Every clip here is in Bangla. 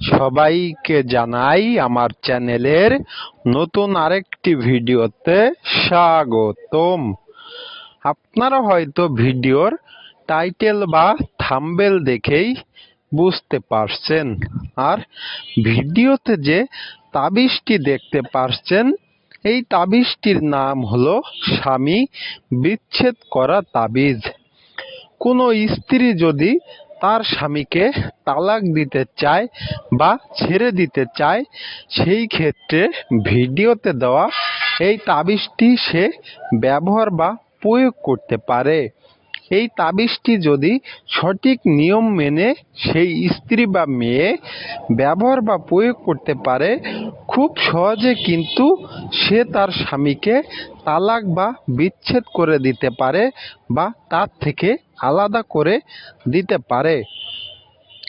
সবাইকে জানাই আমার চ্যানেলের নতুন আরেকটি ভিডিওতে স্বাগতম। আপনারা হয়তো ভিডিওর টাইটেল বা থাম্বেল দেখেই বুঝতে পারছেন। আর ভিডিওতে যে তাবিজটি দেখতে পারছেন, এই তাবিজটির নাম হলো স্বামী বিচ্ছেদ করা তাবিজ। কোনো স্ত্রী যদি তার স্বামীকে তালাক দিতে চায় বা ছেড়ে দিতে চায়, সেই ক্ষেত্রে ভিডিওতে দেওয়া এই তাবিজটি সে ব্যবহার বা প্রয়োগ করতে পারে। এই তাবিজটি যদি সঠিক নিয়ম মেনে সেই স্ত্রী বা মেয়ে ব্যবহার বা প্রয়োগ করতে পারে, খুব সহজে কিন্তু সে তার স্বামীকে তালাক বা বিচ্ছেদ করে দিতে পারে বা তার থেকে আলাদা করে দিতে পারে।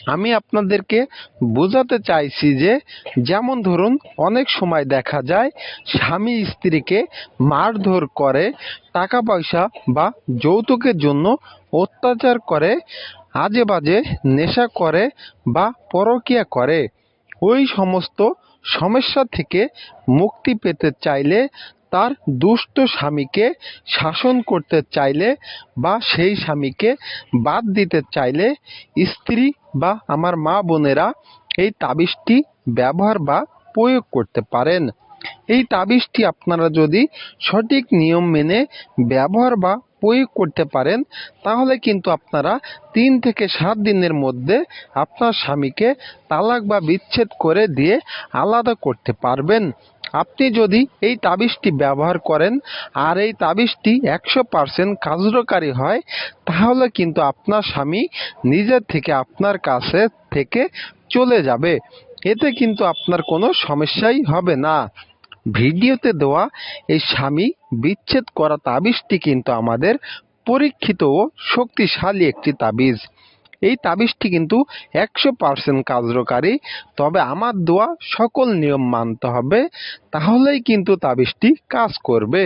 আমি আপনাদেরকে বোঝাতে চাইছি যে, যেমন ধরুন, অনেক সময় দেখা যায়, স্বামী স্ত্রীকে মারধর করে টাকা পয়সা বা যৌতুকের জন্য অত্যাচার করে আজে বাজে নেশা করে বা পরকিয়া করে। ওই সমস্ত সমস্যা থেকে মুক্তি পেতে চাইলে তার দুষ্ট স্বামীকে শাসন করতে চাইলে বা সেই স্বামীকে বাদ দিতে চাইলে স্ত্রী বা আমার মা বোনেরা এই তাবিজটি ব্যবহার বা প্রয়োগ করতে পারেন। এই তাবিজটি আপনারা যদি সঠিক নিয়ম মেনে ব্যবহার বা প্রয়োগ করতে পারেন, তাহলে কিন্তু আপনারা তিন থেকে সাত দিনের মধ্যে আপনার স্বামীকে তালাক বা বিচ্ছেদ করে দিয়ে আলাদা করতে পারবেন। আপনি যদি এই তাবিজটি ব্যবহার করেন আর এই তাবিজটি একশো পার্সেন্ট কার্যকারী হয়, তাহলে কিন্তু আপনার স্বামী নিজের থেকে আপনার কাছে থেকে চলে যাবে। এতে কিন্তু আপনার কোনো সমস্যাই হবে না। ভিডিওতে দেওয়া এই স্বামী বিচ্ছেদ করা তাবিজটি কিন্তু আমাদের পরীক্ষিত ও শক্তিশালী একটি তাবিজ। এই তাবিজটি কিন্তু একশো পার্সেন্ট কার্যকারী। তবে আমার দোয়া সকল নিয়ম মানতে হবে, তাহলেই কিন্তু তাবিজটি কাজ করবে।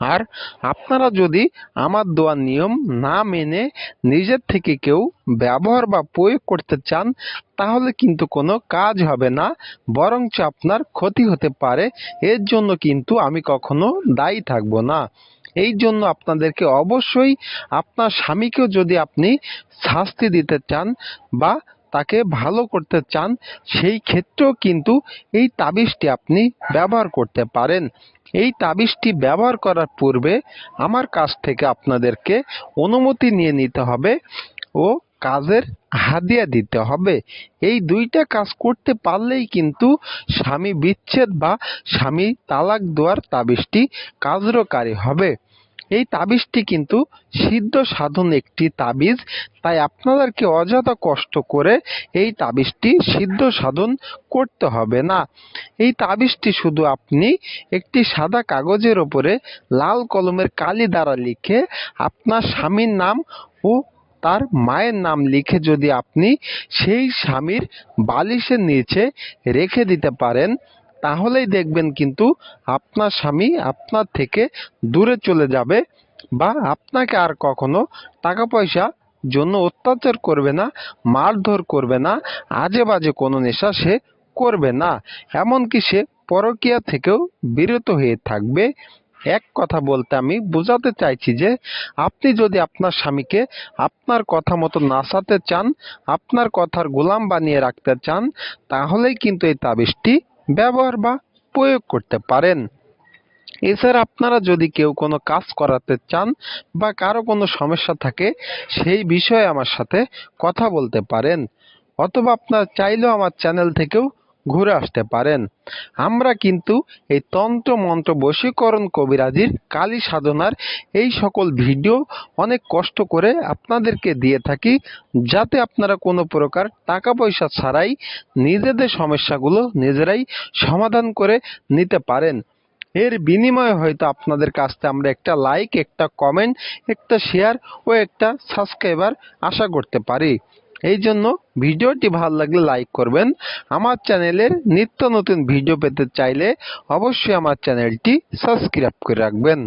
আর আপনারা যদি আমার দেওয়া নিয়ম না মেনে নিজের থেকে কেউ ব্যবহার বা প্রয়োগ করতে চান, তাহলে কিন্তু কোনো কাজ হবে না, বরঞ্চ আপনার ক্ষতি হতে পারে। এর জন্য কিন্তু আমি কখনো দায়ী থাকব না। এই জন্য আপনাদেরকে অবশ্যই আপনার স্বামীকেও যদি আপনি শাস্তি দিতে চান বা তাকে ভালো করতে চান, সেই ক্ষেত্রেও কিন্তু এই তাবিজটি আপনি ব্যবহার করতে পারেন। এই তাবিজটি ব্যবহার করার পূর্বে আমার কাছ থেকে আপনাদেরকে অনুমতি নিয়ে নিতে হবে ও কাজের হাদিয়া দিতে হবে। এই দুইটা কাজ করতে পারলেই কিন্তু স্বামী বিচ্ছেদ বা স্বামী তালাক দেওয়ার তাবিজটি কার্যকারী হবে। এই তাবিজটি কিন্তু সিদ্ধ সাধন একটি তাবিজ। তাই আপনাদেরকে অযথা কষ্ট করে এই তাবিজটি সিদ্ধ সাধন করতে হবে না। এই তাবিজটি শুধু আপনি একটি সাদা কাগজের ওপরে লাল কলমের কালি দ্বারা লিখে আপনার স্বামীর নাম ও তার মায়ের নাম লিখে যদি আপনি সেই স্বামীর বালিশের নিচে রেখে দিতে পারেন তাহলেই দেখবেন কিন্তু আপনার স্বামী আপনার থেকে দূরে চলে যাবে বা আপনাকে আর কখনো টাকা পয়সা জন্য অত্যাচার করবে না, মারধর করবে না আজে বাজে কোনো নেশা সে করবে না। এমনকি সে পরকীয়া থেকেও বিরত হয়ে থাকবে। এক কথা বলতে আমি বোঝাতে চাইছি যে, আপনি যদি আপনার স্বামীকে আপনার কথা মতো নাচাতে চান, আপনার কথার গোলাম বানিয়ে রাখতে চান, তাহলেই কিন্তু এই তাবিজটি ব্যবহার বা প্রয়োগ করতে পারেন। এছাড়া আপনারা যদি কেউ কোনো কাজ করাতে চান বা কারও কোনো সমস্যা থাকে, সেই বিষয়ে আমার সাথে কথা বলতে পারেন। অথবা আপনারা চাইলেও আমার চ্যানেল থেকেও ঘুরে আসতে পারেন। আমরা কিন্তু এই তন্ত্র মন্ত্র বশীকরণ কবিরাজির কালী সাধনার এই সকল ভিডিও অনেক কষ্ট করে আপনাদেরকে দিয়ে থাকি, যাতে আপনারা কোনো প্রকার টাকা পয়সা ছাড়াই নিজেদের সমস্যাগুলো নিজেরাই সমাধান করে নিতে পারেন। এর বিনিময়ে হয়তো আপনাদের কাছ আমরা একটা লাইক একটা কমেন্ট একটা শেয়ার ও একটা সাবস্ক্রাইবার আশা করতে পারি। এই জন্য ভিডিওটি ভালো লাগলে লাইক করবেন। আমার চ্যানেলের নিত্য নতুন ভিডিও পেতে চাইলে অবশ্যই আমার চ্যানেলটি সাবস্ক্রাইব করে রাখবেন।